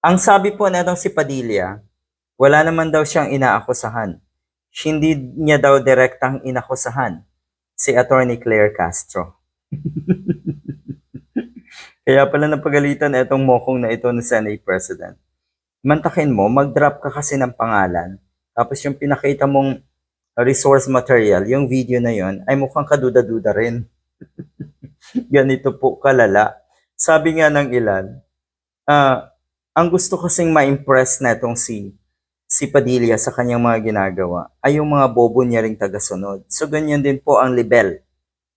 Ang sabi po netong si Padilla, wala naman daw siyang inaakusahan. Hindi niya daw direktang inakusahan si Attorney Claire Castro. Kaya pala napagalitan itong mokong na ito ng Senate President. Mantakin mo, mag-drop ka kasi ng pangalan. Tapos yung pinakita mong resource material, yung video na yon ay mukhang kaduda-duda rin. Ganito po kalala. Sabi nga ng ilan, ah, ang gusto kasing ma-impress na itong si si Padilla sa kanyang mga ginagawa ay yung mga bobo niya ring tagasunod. So ganyan din po ang level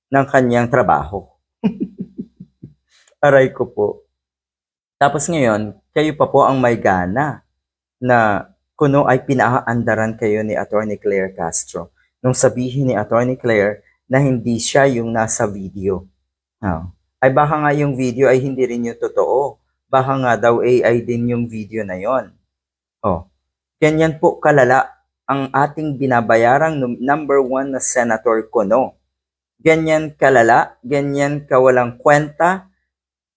ng kanyang trabaho. Aray ko po. Tapos ngayon, kayo pa po ang may gana na kuno ay pinaandaran kayo ni Attorney Claire Castro nung sabihin ni Attorney Claire na hindi siya yung nasa video. Ah, Ay baka nga yung video ay hindi rin yung totoo. Baka nga daw AI din yung video na yon. Oh, ganyan po kalala ang ating binabayarang num- number one na Senator Kuno. Ganyan kalala, ganyan kawalang kwenta,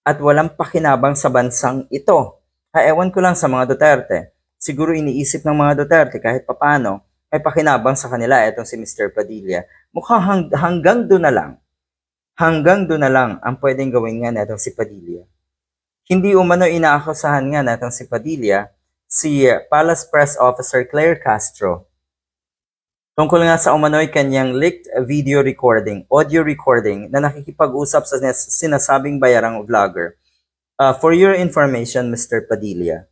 at walang pakinabang sa bansang ito. Ha, ewan ko lang sa mga Duterte. Siguro iniisip ng mga Duterte kahit papano, may pakinabang sa kanila itong si Mr. Padilla. Mukhang hang- hanggang doon na lang. Hanggang doon na lang ang pwedeng gawin nga netong si Padilla. Hindi umano inaakusahan nga netong si Padilla si Palace Press Officer Claire Castro tungkol nga sa umano'y kanyang leaked video recording, audio recording na nakikipag-usap sa nas- sinasabing bayarang vlogger. Uh, for your information, Mr. Padilla,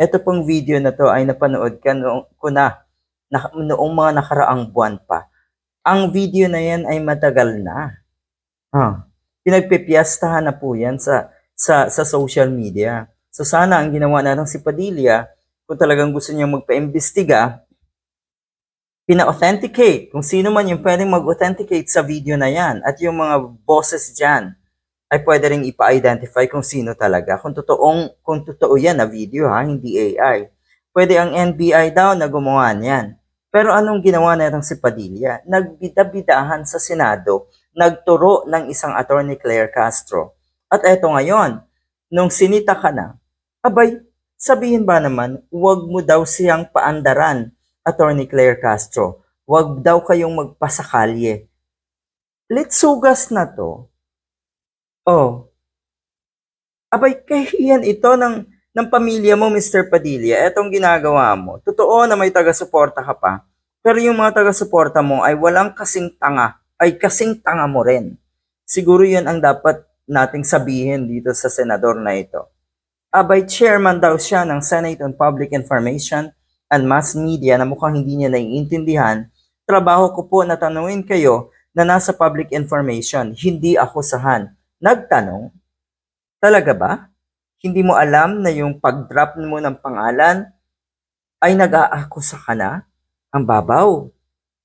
ito pong video na to ay napanood ka noong, ko na, na noong mga nakaraang buwan pa. Ang video na yan ay matagal na. Ah, pinagpipiyastahan na po yan sa, sa, sa social media. So sana ang ginawa natin si Padilla, kung talagang gusto niyang magpa-imbestiga, pina-authenticate kung sino man yung pwedeng mag-authenticate sa video na yan at yung mga bosses dyan ay pwede rin ipa-identify kung sino talaga. Kung totoong, kung totoo yan na video ha, hindi AI. Pwede ang NBI daw na gumawa niyan. Pero anong ginawa na itong si Padilla? Nagbidabidahan sa Senado, nagturo ng isang attorney Claire Castro. At eto ngayon, nung sinita ka na, abay, sabihin ba naman, huwag mo daw siyang paandaran, attorney Claire Castro. Huwag daw kayong magpasakalye. Litsugas na to. Oh. Abay, kahiyan ito ng, ng pamilya mo, Mr. Padilla. Etong ginagawa mo. Totoo na may taga-suporta ka pa. Pero yung mga taga-suporta mo ay walang kasing tanga. Ay kasing tanga mo rin. Siguro yun ang dapat nating sabihin dito sa senador na ito. Abay, chairman daw siya ng Senate on Public Information and Mass Media na mukhang hindi niya naiintindihan. Trabaho ko po na tanungin kayo na nasa public information, hindi akusahan. Nagtanong, talaga ba? Hindi mo alam na yung pag-drop mo ng pangalan ay nag-aakusa ka na? Ang babaw.